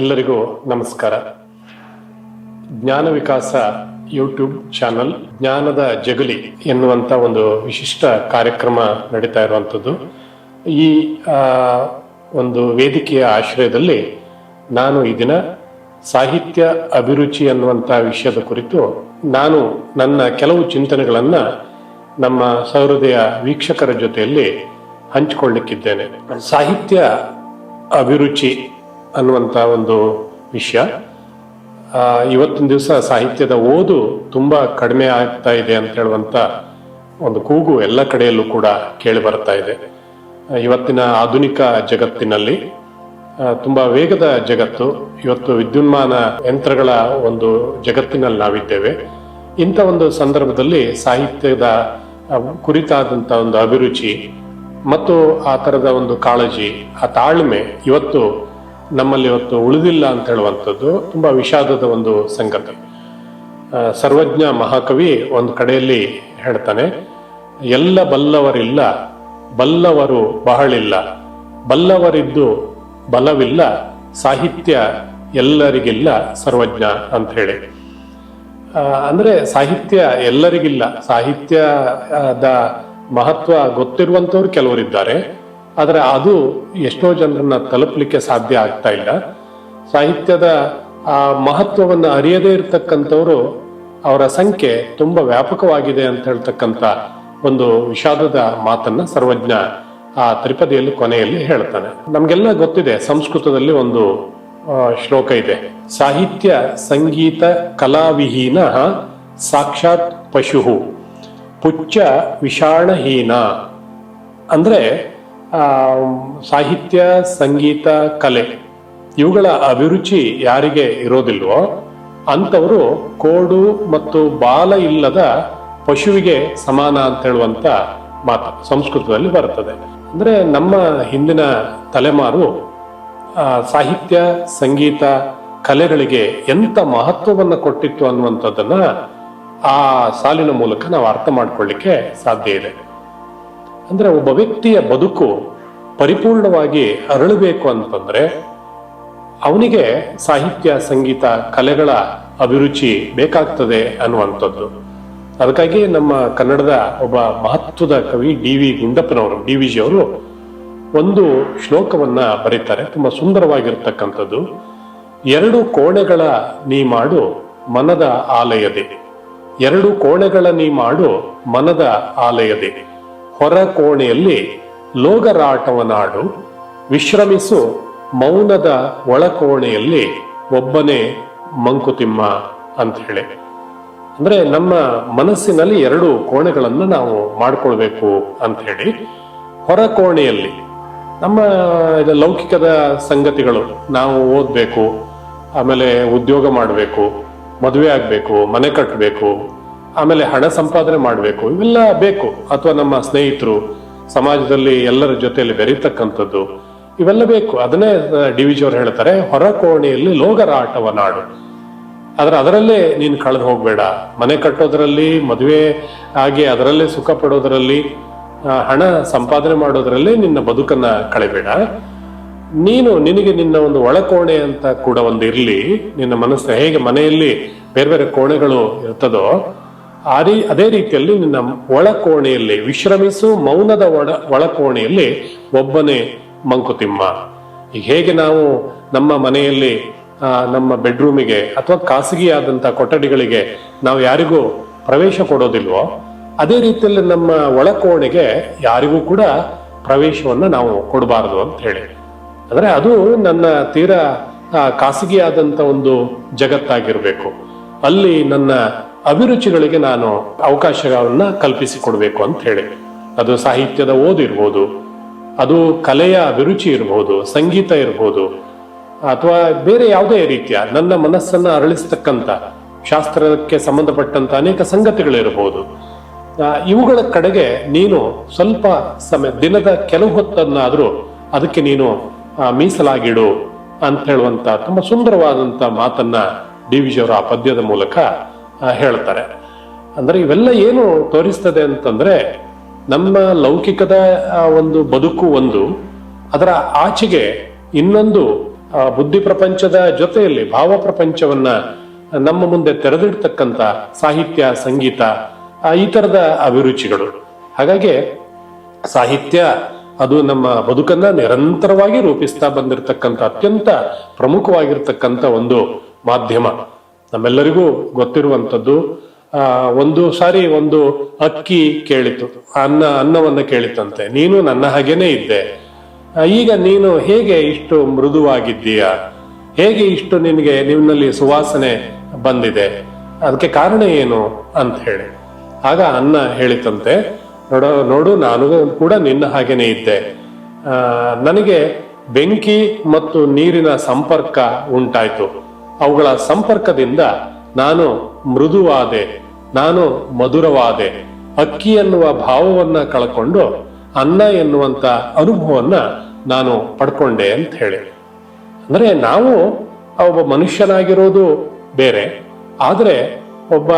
ಎಲ್ಲರಿಗೂ ನಮಸ್ಕಾರ. ಜ್ಞಾನ ವಿಕಾಸ ಯೂಟ್ಯೂಬ್ ಚಾನಲ್ ಜ್ಞಾನದ ಜಗಲಿ ಎನ್ನುವಂತ ಒಂದು ವಿಶಿಷ್ಟ ಕಾರ್ಯಕ್ರಮ ನಡೀತಾ ಇರುವಂಥದ್ದು. ಈ ಒಂದು ವೇದಿಕೆಯ ಆಶ್ರಯದಲ್ಲಿ ನಾನು ಈ ದಿನ ಸಾಹಿತ್ಯ ಅಭಿರುಚಿ ಅನ್ನುವಂಥ ವಿಷಯದ ಕುರಿತು ನಾನು ನನ್ನ ಕೆಲವು ಚಿಂತನೆಗಳನ್ನ ನಮ್ಮ ಸಹೃದಯ ವೀಕ್ಷಕರ ಜೊತೆಯಲ್ಲಿ ಹಂಚಿಕೊಳ್ಳಿಕ್ಕಿದ್ದೇನೆ ಸಾಹಿತ್ಯ ಅಭಿರುಚಿ ಅನ್ನುವಂಥ ಒಂದು ವಿಷಯ. ಇವತ್ತಿನ ದಿವಸ ಸಾಹಿತ್ಯದ ಓದು ತುಂಬಾ ಕಡಿಮೆ ಆಗ್ತಾ ಇದೆ ಅಂತ ಹೇಳುವಂತ ಒಂದು ಕೂಗು ಎಲ್ಲ ಕಡೆಯಲ್ಲೂ ಕೂಡ ಕೇಳಿ ಬರ್ತಾ ಇದೆ. ಇವತ್ತಿನ ಆಧುನಿಕ ಜಗತ್ತಿನಲ್ಲಿ ತುಂಬ ವೇಗದ ಜಗತ್ತು, ಇವತ್ತು ವಿದ್ಯುನ್ಮಾನ ಯಂತ್ರಗಳ ಒಂದು ಜಗತ್ತಿನಲ್ಲಿ ನಾವಿದ್ದೇವೆ. ಇಂಥ ಒಂದು ಸಂದರ್ಭದಲ್ಲಿ ಸಾಹಿತ್ಯದ ಕುರಿತಾದಂಥ ಒಂದು ಅಭಿರುಚಿ, ಮತ್ತು ಆ ಥರದ ಒಂದು ಕಾಳಜಿ, ಆ ತಾಳ್ಮೆ ಇವತ್ತು ನಮ್ಮಲ್ಲಿ ಇವತ್ತು ಉಳಿದಿಲ್ಲ ಅಂತ ಹೇಳುವಂಥದ್ದು ತುಂಬ ವಿಷಾದದ ಒಂದು ಸಂಗತಿ. ಸರ್ವಜ್ಞ ಮಹಾಕವಿ ಒಂದು ಕಡೆಯಲ್ಲಿ ಹೇಳ್ತಾನೆ, ಎಲ್ಲ ಬಲ್ಲವರಿಲ್ಲ, ಬಲ್ಲವರು ಬಹಳಿಲ್ಲ, ಬಲ್ಲವರಿದ್ದು ಬಲವಿಲ್ಲ, ಸಾಹಿತ್ಯ ಎಲ್ಲರಿಗಿಲ್ಲ ಸರ್ವಜ್ಞ ಅಂತ ಹೇಳಿ. ಅಂದ್ರೆ ಸಾಹಿತ್ಯ ಎಲ್ಲರಿಗಿಲ್ಲ, ಸಾಹಿತ್ಯದ ಮಹತ್ವ ಗೊತ್ತಿರುವಂತವ್ರು ಕೆಲವರಿದ್ದಾರೆ. ಆದ್ರೆ ಅದು ಎಷ್ಟೋ ಜನರನ್ನ ತಲುಪಲಿಕ್ಕೆ ಸಾಧ್ಯ ಆಗ್ತಾ ಇಲ್ಲ. ಸಾಹಿತ್ಯದ ಆ ಮಹತ್ವವನ್ನು ಅರಿಯದೇ ಇರತಕ್ಕಂಥವರು ಅವರ ಸಂಖ್ಯೆ ತುಂಬಾ ವ್ಯಾಪಕವಾಗಿದೆ ಅಂತ ಹೇಳ್ತಕ್ಕಂಥ ಒಂದು ವಿಷಾದದ ಮಾತನ್ನ ಸರ್ವಜ್ಞ ಆ ತ್ರಿಪದಿಯಲ್ಲಿ ಕೊನೆಯಲ್ಲಿ ಹೇಳ್ತಾನೆ. ನಮ್ಗೆಲ್ಲ ಗೊತ್ತಿದೆ ಸಂಸ್ಕೃತದಲ್ಲಿ ಒಂದು ಶ್ಲೋಕ ಇದೆ. ಸಾಹಿತ್ಯ ಸಂಗೀತ ಕಲಾವಿಹೀನ ಸಾಕ್ಷಾತ್ ಪಶು ಪುಚ್ಚ ವಿಷಾಣಹೀನ. ಅಂದ್ರೆ ಸಾಹಿತ್ಯ, ಸಂಗೀತ, ಕಲೆ, ಇವುಗಳ ಅಭಿರುಚಿ ಯಾರಿಗೆ ಇರೋದಿಲ್ವೋ ಅಂಥವರು ಕೋಡು ಮತ್ತು ಬಾಲ ಇಲ್ಲದ ಪಶುವಿಗೆ ಸಮಾನ ಅಂತ ಹೇಳುವಂತ ಮಾತು ಸಂಸ್ಕೃತದಲ್ಲಿ ಬರ್ತದೆ ಅಂದ್ರೆ ನಮ್ಮ ಹಿಂದಿನ ತಲೆಮಾರು ಸಾಹಿತ್ಯ, ಸಂಗೀತ, ಕಲೆಗಳಿಗೆ ಎಂತ ಮಹತ್ವವನ್ನು ಕೊಟ್ಟಿತ್ತು ಅನ್ನುವಂಥದ್ದನ್ನ ಆ ಸಾಲಿನ ಮೂಲಕ ನಾವು ಅರ್ಥ ಮಾಡ್ಕೊಳ್ಳಿಕ್ಕೆ ಸಾಧ್ಯ ಇದೆ. ಅಂದ್ರೆ ಒಬ್ಬ ವ್ಯಕ್ತಿಯ ಬದುಕು ಪರಿಪೂರ್ಣವಾಗಿ ಅರಳಬೇಕು ಅಂತಂದ್ರೆ ಅವನಿಗೆ ಸಾಹಿತ್ಯ, ಸಂಗೀತ, ಕಲೆಗಳ ಅಭಿರುಚಿ ಬೇಕಾಗ್ತದೆ ಅನ್ನುವಂಥದ್ದು. ಅದಕ್ಕಾಗಿ ನಮ್ಮ ಕನ್ನಡದ ಒಬ್ಬ ಮಹತ್ವದ ಕವಿ ಡಿ ವಿ ಗುಂಡಪ್ಪನವರು, ಡಿ ವಿ ಜಿ ಅವರು ಒಂದು ಶ್ಲೋಕವನ್ನ ಬರೀತಾರೆ. ತುಂಬಾ ಸುಂದರವಾಗಿರ್ತಕ್ಕಂಥದ್ದು. ಎರಡು ಕೋಣೆಗಳ ನೀ ಮಾಡು ಮನದ ಆಲಯದೆ. ಎರಡು ಕೋಣೆಗಳ ನೀ ಮಾಡು ಮನದ ಆಲಯದೆ. ಹೊರ ಕೋಣೆಯಲ್ಲಿ ಲೋಗರಾಟವನಾಡು, ವಿಶ್ರಮಿಸು ಮೌನದ ಒಳಕೋಣೆಯಲ್ಲಿ ಒಬ್ಬನೇ ಮಂಕುತಿಮ್ಮ ಅಂತ ಹೇಳಿ ಅಂದ್ರೆ ನಮ್ಮ ಮನಸ್ಸಿನಲ್ಲಿ ಎರಡು ಕೋಣೆಗಳನ್ನು ನಾವು ಮಾಡಿಕೊಳ್ಬೇಕು ಅಂತ ಹೇಳಿ ಹೊರ ಕೋಣೆಯಲ್ಲಿ ನಮ್ಮ ಲೌಕಿಕದ ಸಂಗತಿಗಳು, ನಾವು ಓದ್ಬೇಕು, ಆಮೇಲೆ ಉದ್ಯೋಗ ಮಾಡಬೇಕು, ಮದುವೆ ಆಗಬೇಕು, ಮನೆ ಕಟ್ಟಬೇಕು ಆಮೇಲೆ ಹಣ ಸಂಪಾದನೆ ಮಾಡಬೇಕು, ಇವೆಲ್ಲ ಬೇಕು. ಅಥವಾ ನಮ್ಮ ಸ್ನೇಹಿತರು, ಸಮಾಜದಲ್ಲಿ ಎಲ್ಲರ ಜೊತೆಯಲ್ಲಿ ಬೆರೀತಕ್ಕಂಥದ್ದು, ಇವೆಲ್ಲ ಬೇಕು. ಅದನ್ನೇ ಡಿ ವಿ ಜಿ ಅವರು ಹೇಳ್ತಾರೆ, ಹೊರ ಕೋಣೆಯಲ್ಲಿ ಲೋಗರಾಟವ ನಾಡು. ಆದ್ರೆ ಅದರಲ್ಲೇ ನೀನು ಕಳೆದು ಹೋಗ್ಬೇಡ. ಮನೆ ಕಟ್ಟೋದ್ರಲ್ಲಿ, ಮದುವೆ ಆಗಿ ಅದರಲ್ಲೇ ಸುಖ ಪಡೋದ್ರಲ್ಲಿ ಹಣ ಸಂಪಾದನೆ ಮಾಡೋದ್ರಲ್ಲಿ ನಿನ್ನ ಬದುಕನ್ನ ಕಳೆಬೇಡ. ನೀನು, ನಿನಗೆ ನಿನ್ನ ಒಂದು ಒಳಕೋಣೆ ಅಂತ ಕೂಡ ಒಂದು ಇರಲಿ. ನಿನ್ನ ಮನಸ್ಸು ಹೇಗೆ ಮನೆಯಲ್ಲಿ ಬೇರೆ ಬೇರೆ ಕೋಣೆಗಳು ಇರ್ತದೋ ರೀ, ಅದೇ ರೀತಿಯಲ್ಲಿ ನಿನ್ನ ಒಳಕೋಣೆಯಲ್ಲಿ, ವಿಶ್ರಮಿಸು ಮೌನದ ಒಳ, ಒಳಕೋಣೆಯಲ್ಲಿ ಒಬ್ಬನೇ ಮಂಕುತಿಮ್ಮ. ಈಗ ಹೇಗೆ ನಾವು ನಮ್ಮ ಮನೆಯಲ್ಲಿ ನಮ್ಮ ಬೆಡ್ರೂಮಿಗೆ ಅಥವಾ ಖಾಸಗಿಯಾದಂಥ ಕೊಠಡಿಗಳಿಗೆ ನಾವು ಯಾರಿಗೂ ಪ್ರವೇಶ ಕೊಡೋದಿಲ್ವೋ, ಅದೇ ರೀತಿಯಲ್ಲಿ ನಮ್ಮ ಒಳಕೋಣೆಗೆ ಯಾರಿಗೂ ಕೂಡ ಪ್ರವೇಶವನ್ನ ನಾವು ಕೊಡಬಾರದು ಅಂತ ಹೇಳಿ. ಅಂದ್ರೆ ಅದು ನನ್ನ ತೀರಾ ಖಾಸಗಿಯಾದಂಥ ಒಂದು ಜಗತ್ತಾಗಿರ್ಬೇಕು. ಅಲ್ಲಿ ನನ್ನ ಅಭಿರುಚಿಗಳಿಗೆ ನಾನು ಅವಕಾಶವನ್ನ ಕಲ್ಪಿಸಿಕೊಡ್ಬೇಕು ಅಂತ ಹೇಳಿ. ಅದು ಸಾಹಿತ್ಯದ ಓದಿರ್ಬೋದು ಅದು ಕಲೆಯ ಅಭಿರುಚಿ ಇರ್ಬೋದು, ಸಂಗೀತ ಇರ್ಬೋದು, ಅಥವಾ ಬೇರೆ ಯಾವುದೇ ರೀತಿಯ ನನ್ನ ಮನಸ್ಸನ್ನ ಅರಳಿಸ್ತಕ್ಕಂಥ, ಶಾಸ್ತ್ರಕ್ಕೆ ಸಂಬಂಧಪಟ್ಟಂತ ಅನೇಕ ಸಂಗತಿಗಳಿರ್ಬೋದು. ಇವುಗಳ ಕಡೆಗೆ ನೀನು ಸ್ವಲ್ಪ ಸಮಯ, ದಿನದ ಕೆಲವು ಹೊತ್ತನ್ನಾದರೂ ಅದಕ್ಕೆ ನೀನು ಮೀಸಲಾಗಿಡು ಅಂತ ಹೇಳುವಂತ ತುಂಬಾ ಸುಂದರವಾದಂತ ಮಾತನ್ನ ಡಿ ವಿ ಜಿ ಅವರು ಆ ಪದ್ಯದ ಮೂಲಕ ಹೇಳ್ತಾರೆ. ಅಂದ್ರೆ ಇವೆಲ್ಲ ಏನು ತೋರಿಸ್ತದೆ ಅಂತಂದ್ರೆ, ನಮ್ಮ ಲೌಕಿಕದ ಒಂದು ಬದುಕು ಒಂದು, ಅದರ ಆಚೆಗೆ ಇನ್ನೊಂದು ಬುದ್ಧಿ ಪ್ರಪಂಚದ ಜೊತೆಯಲ್ಲಿ ಭಾವ ಪ್ರಪಂಚವನ್ನ ನಮ್ಮ ಮುಂದೆ ತೆರೆದಿಡ್ತಕ್ಕಂಥ ಸಾಹಿತ್ಯ, ಸಂಗೀತ ಈ ತರದ ಅಭಿರುಚಿಗಳು. ಹಾಗಾಗಿ ಸಾಹಿತ್ಯ ಅದು ನಮ್ಮ ಬದುಕನ್ನ ನಿರಂತರವಾಗಿ ರೂಪಿಸ್ತಾ ಬಂದಿರತಕ್ಕಂಥ ಅತ್ಯಂತ ಪ್ರಮುಖವಾಗಿರ್ತಕ್ಕಂಥ ಒಂದು ಮಾಧ್ಯಮ. ನಮ್ಮೆಲ್ಲರಿಗೂ ಗೊತ್ತಿರುವಂಥದ್ದು ಒಂದು ಸಾರಿ ಒಂದು ಅಕ್ಕಿ ಕೇಳಿತು, ಅನ್ನ, ಅನ್ನವನ್ನು ಕೇಳಿತಂತೆ. ನೀನು ನನ್ನ ಹಾಗೇನೆ ಇದ್ದೆ. ಈಗ ನೀನು ಹೇಗೆ ಇಷ್ಟು ಮೃದುವಾಗಿದ್ದೀಯಾ? ಹೇಗೆ ಇಷ್ಟು ನಿನಗೆ ನಿನ್ನಲ್ಲಿ ಸುವಾಸನೆ ಬಂದಿದೆ? ಅದಕ್ಕೆ ಕಾರಣ ಏನು ಅಂತ ಹೇಳಿ. ಆಗ ಅನ್ನ ಹೇಳಿತಂತೆ, ನೋಡು ನೋಡು, ನಾನು ಕೂಡ ನಿನ್ನ ಹಾಗೇನೆ ಇದ್ದೆ. ನನಗೆ ಬೆಂಕಿ ಮತ್ತು ನೀರಿನ ಸಂಪರ್ಕ ಉಂಟಾಯ್ತು. ಅವುಗಳ ಸಂಪರ್ಕದಿಂದ ನಾನು ಮೃದುವಾದೆ, ನಾನು ಮಧುರವಾದೆ. ಅಕ್ಕಿ ಎನ್ನುವ ಭಾವವನ್ನ ಕಳ್ಕೊಂಡು ಅನ್ನ ಎನ್ನುವಂತ ಅನುಭವವನ್ನ ನಾನು ಪಡ್ಕೊಂಡೆ ಅಂತ ಹೇಳಿ. ಅಂದ್ರೆ ನಾವು ಒಬ್ಬ ಮನುಷ್ಯನಾಗಿರೋದು ಬೇರೆ, ಆದರೆ ಒಬ್ಬ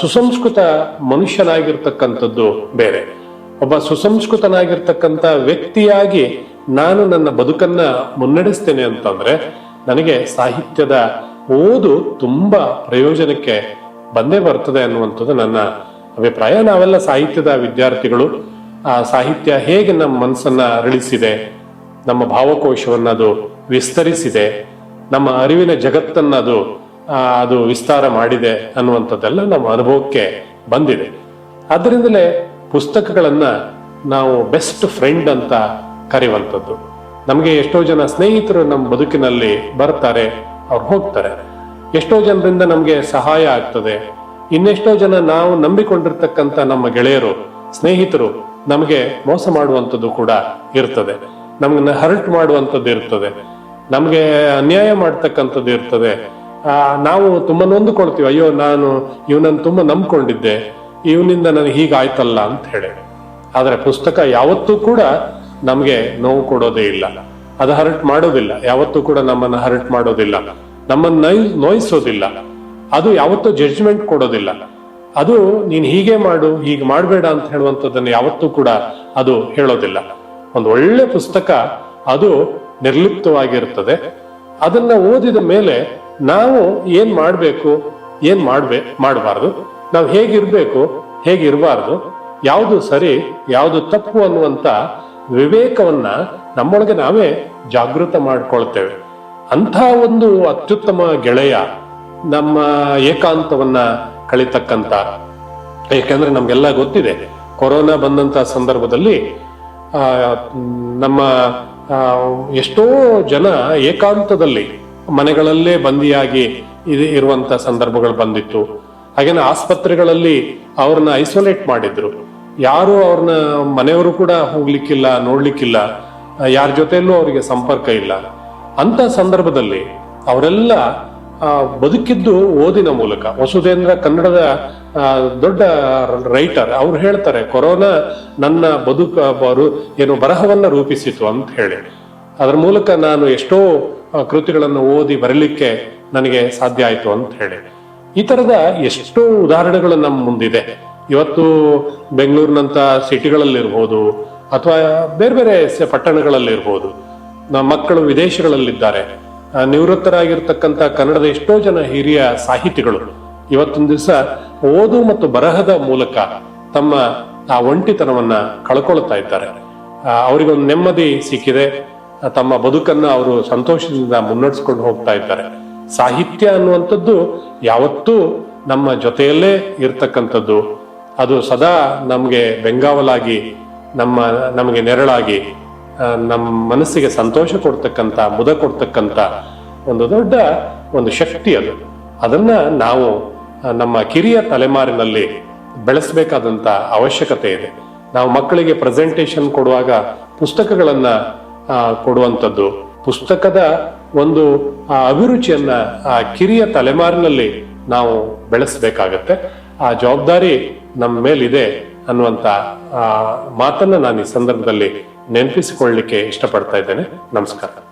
ಸುಸಂಸ್ಕೃತ ಮನುಷ್ಯನಾಗಿರ್ತಕ್ಕಂಥದ್ದು ಬೇರೆ. ಒಬ್ಬ ಸುಸಂಸ್ಕೃತನಾಗಿರ್ತಕ್ಕಂಥ ವ್ಯಕ್ತಿಯಾಗಿ ನಾನು ನನ್ನ ಬದುಕನ್ನ ಮುನ್ನಡೆಸ್ತೇನೆ ಅಂತಂದ್ರೆ ನನಗೆ ಸಾಹಿತ್ಯದ ಓದು ತುಂಬಾ ಪ್ರಯೋಜನಕ್ಕೆ ಬಂದೇ ಬರ್ತದೆ ಅನ್ನುವಂಥದ್ದು ನನ್ನ ಅಭಿಪ್ರಾಯ. ನಾವೆಲ್ಲ ಸಾಹಿತ್ಯದ ವಿದ್ಯಾರ್ಥಿಗಳು, ಆ ಸಾಹಿತ್ಯ ಹೇಗೆ ನಮ್ಮ ಮನಸ್ಸನ್ನ ಅರಳಿಸಿದೆ, ನಮ್ಮ ಭಾವಕೋಶವನ್ನ ಅದು ವಿಸ್ತರಿಸಿದೆ, ನಮ್ಮ ಅರಿವಿನ ಜಗತ್ತನ್ನ ಅದು ಅದು ವಿಸ್ತಾರ ಮಾಡಿದೆ ಅನ್ನುವಂಥದ್ದೆಲ್ಲ ನಮ್ಮ ಅನುಭವಕ್ಕೆ ಬಂದಿದೆ. ಅದರಿಂದಲೇ ಪುಸ್ತಕಗಳನ್ನ ನಾವು ಬೆಸ್ಟ್ ಫ್ರೆಂಡ್ ಅಂತ ಕರೆಯುವಂಥದ್ದು. ನಮಗೆ ಎಷ್ಟೋ ಜನ ಸ್ನೇಹಿತರು ನಮ್ಮ ಬದುಕಿನಲ್ಲಿ ಬರ್ತಾರೆ, ಅವ್ರು ಹೋಗ್ತಾರೆ. ಎಷ್ಟೋ ಜನರಿಂದ ನಮಗೆ ಸಹಾಯ ಆಗ್ತದೆ. ಇನ್ನೆಷ್ಟೋ ಜನ ನಾವು ನಂಬಿಕೊಂಡಿರ್ತಕ್ಕಂಥ ನಮ್ಮ ಗೆಳೆಯರು, ಸ್ನೇಹಿತರು ನಮಗೆ ಮೋಸ ಮಾಡುವಂಥದ್ದು ಕೂಡ ಇರ್ತದೆ. ನಮ್ಗೆ ಹರ್ಟ್ ಮಾಡುವಂಥದ್ದು ಇರ್ತದೆ. ನಮಗೆ ಅನ್ಯಾಯ ಮಾಡ್ತಕ್ಕಂಥದ್ದು ಇರ್ತದೆ. ನಾವು ತುಂಬ ನೊಂದುಕೊಳ್ತೀವಿ, ಅಯ್ಯೋ, ನಾನು ಇವನನ್ನು ತುಂಬ ನಂಬ್ಕೊಂಡಿದ್ದೆ, ಇವನಿಂದ ನನಗೆ ಹೀಗಾಯ್ತಲ್ಲ ಅಂತ ಹೇಳಿ. ಆದರೆ ಪುಸ್ತಕ ಯಾವತ್ತೂ ಕೂಡ ನಮ್ಗೆ ನೋವು ಕೊಡೋದೇ ಇಲ್ಲ. ಅದು ಹರ್ಟ್ ಮಾಡೋದಿಲ್ಲ. ಯಾವತ್ತೂ ಕೂಡ ನಮ್ಮನ್ನ ಹರ್ಟ್ ಮಾಡೋದಿಲ್ಲ. ನಮ್ಮನ್ನ ನೋಯ್, ನೋಯಿಸೋದಿಲ್ಲ. ಅದು ಯಾವತ್ತೂ ಜಡ್ಜ್ಮೆಂಟ್ ಕೊಡೋದಿಲ್ಲ. ಅದು ನೀನ್ ಹೀಗೆ ಮಾಡು, ಹೀಗೆ ಮಾಡಬೇಡ ಅಂತ ಹೇಳುವಂಥದ್ದನ್ನು ಯಾವತ್ತೂ ಕೂಡ ಅದು ಹೇಳೋದಿಲ್ಲ. ಒಂದು ಒಳ್ಳೆ ಪುಸ್ತಕ ಅದು ನಿರ್ಲಿಪ್ತವಾಗಿರ್ತದೆ. ಅದನ್ನ ಓದಿದ ಮೇಲೆ ನಾವು ಏನ್ ಮಾಡಬೇಕು, ಏನ್ ಮಾಡ್ಬೇ, ಮಾಡಬಾರ್ದು? ನಾವು ಹೇಗಿರ್ಬೇಕು, ಹೇಗಿರಬಾರ್ದು? ಯಾವುದು ಸರಿ, ಯಾವುದು ತಪ್ಪು ಅನ್ನುವಂತ ವಿವೇಕವನ್ನ ನಮ್ಮೊಳಗೆ ನಾವೇ ಜಾಗೃತ ಮಾಡ್ಕೊಳ್ತೇವೆ. ಅಂಥ ಒಂದು ಅತ್ಯುತ್ತಮ ಗೆಳೆಯ ನಮ್ಮ ಏಕಾಂತವನ್ನ ಕಳಿತಕ್ಕಂತ, ಏಕೆಂದ್ರೆ ನಮ್ಗೆಲ್ಲ ಗೊತ್ತಿದೆ, ಕೊರೋನಾ ಬಂದಂತ ಸಂದರ್ಭದಲ್ಲಿ ನಮ್ಮ ಎಷ್ಟೋ ಜನ ಏಕಾಂತದಲ್ಲಿ ಮನೆಗಳಲ್ಲೇ ಬಂದಿಯಾಗಿ ಇದು, ಇರುವಂತ ಸಂದರ್ಭಗಳು ಬಂದಿತ್ತು. ಹಾಗೇನೆ ಆಸ್ಪತ್ರೆಗಳಲ್ಲಿ ಅವ್ರನ್ನ ಐಸೋಲೇಟ್ ಮಾಡಿದ್ರು. ಯಾರು ಅವ್ರನ್ನ ಮನೆಯವರು ಕೂಡ ಹೋಗ್ಲಿಕ್ಕಿಲ್ಲ, ನೋಡ್ಲಿಕ್ಕಿಲ್ಲ. ಯಾರ ಜೊತೆಯಲ್ಲೂ ಅವರಿಗೆ ಸಂಪರ್ಕ ಇಲ್ಲ. ಅಂತ ಸಂದರ್ಭದಲ್ಲಿ ಅವರೆಲ್ಲ ಬದುಕಿದ್ದು ಓದಿನ ಮೂಲಕ. ವಸುಧೇಂದ್ರ ಕನ್ನಡದ ದೊಡ್ಡ ರೈಟರ್. ಅವ್ರು ಹೇಳ್ತಾರೆ, ಕೊರೋನಾ ನನ್ನ ಬದುಕ ಏನು ಬರಹವನ್ನ ರೂಪಿಸಿತು ಅಂತ ಹೇಳಿ. ಅದರ ಮೂಲಕ ನಾನು ಎಷ್ಟೋ ಕೃತಿಗಳನ್ನು ಓದಿ ಬರಲಿಕ್ಕೆ ನನಗೆ ಸಾಧ್ಯ ಆಯ್ತು ಅಂತ ಹೇಳಿ. ಈ ತರದ ಎಷ್ಟೋ ಉದಾಹರಣೆಗಳು ನಮ್ಮ ಮುಂದಿದೆ. ಇವತ್ತು ಬೆಂಗಳೂರಿನಂತ ಸಿಟಿಗಳಲ್ಲಿರ್ಬೋದು ಅಥವಾ ಬೇರೆ ಬೇರೆ ಪಟ್ಟಣಗಳಲ್ಲಿರ್ಬೋದು. ನಮ್ಮ ಮಕ್ಕಳು ವಿದೇಶಗಳಲ್ಲಿದ್ದಾರೆ. ನಿವೃತ್ತರಾಗಿರ್ತಕ್ಕಂಥ ಕನ್ನಡದ ಎಷ್ಟೋ ಜನ ಹಿರಿಯ ಸಾಹಿತಿಗಳು ಇವತ್ತೊಂದು ದಿವಸ ಓದು ಮತ್ತು ಬರಹದ ಮೂಲಕ ತಮ್ಮ ಆ ಒಂಟಿತನವನ್ನ ಕಳ್ಕೊಳ್ತಾ ಇದ್ದಾರೆ. ಅವರಿಗೊಂದು ನೆಮ್ಮದಿ ಸಿಕ್ಕಿದೆ. ತಮ್ಮ ಬದುಕನ್ನ ಅವರು ಸಂತೋಷದಿಂದ ಮುನ್ನಡೆಸ್ಕೊಂಡು ಹೋಗ್ತಾ ಇದ್ದಾರೆ. ಸಾಹಿತ್ಯ ಅನ್ನುವಂಥದ್ದು ಯಾವತ್ತೂ ನಮ್ಮ ಜೊತೆಯಲ್ಲೇ ಇರ್ತಕ್ಕಂಥದ್ದು. ಅದು ಸದಾ ನಮಗೆ ಬೆಂಗಾವಲಾಗಿ, ನಮ್ಮ, ನಮಗೆ ನೆರಳಾಗಿ ನಮ್ಮ ಮನಸ್ಸಿಗೆ ಸಂತೋಷ ಕೊಡ್ತಕ್ಕಂಥ, ಮುದ ಕೊಡ್ತಕ್ಕಂಥ ಒಂದು ದೊಡ್ಡ ಒಂದು ಶಕ್ತಿ ಅದು. ಅದನ್ನ ನಾವು ನಮ್ಮ ಕಿರಿಯ ತಲೆಮಾರಿನಲ್ಲಿ ಬೆಳೆಸಬೇಕಾದಂತ ಅವಶ್ಯಕತೆ ಇದೆ. ನಾವು ಮಕ್ಕಳಿಗೆ ಪ್ರೆಸೆಂಟೇಶನ್ ಕೊಡುವಾಗ ಪುಸ್ತಕಗಳನ್ನ ಕೊಡುವಂಥದ್ದು, ಪುಸ್ತಕದ ಒಂದು ಅಭಿರುಚಿಯನ್ನ ಆ ಕಿರಿಯ ತಲೆಮಾರಿನಲ್ಲಿ ನಾವು ಬೆಳೆಸಬೇಕಾಗತ್ತೆ. ಆ ಜವಾಬ್ದಾರಿ ನಮ್ಮ ಮೇಲಿದೆ ಅನ್ನುವಂತ ಮಾತನ್ನ ನಾನು ಈ ಸಂದರ್ಭದಲ್ಲಿ ನೆನಪಿಸಿಕೊಳ್ಳಲಿಕ್ಕೆ ಇಷ್ಟಪಡ್ತಾ ಇದ್ದೇನೆ. ನಮಸ್ಕಾರ.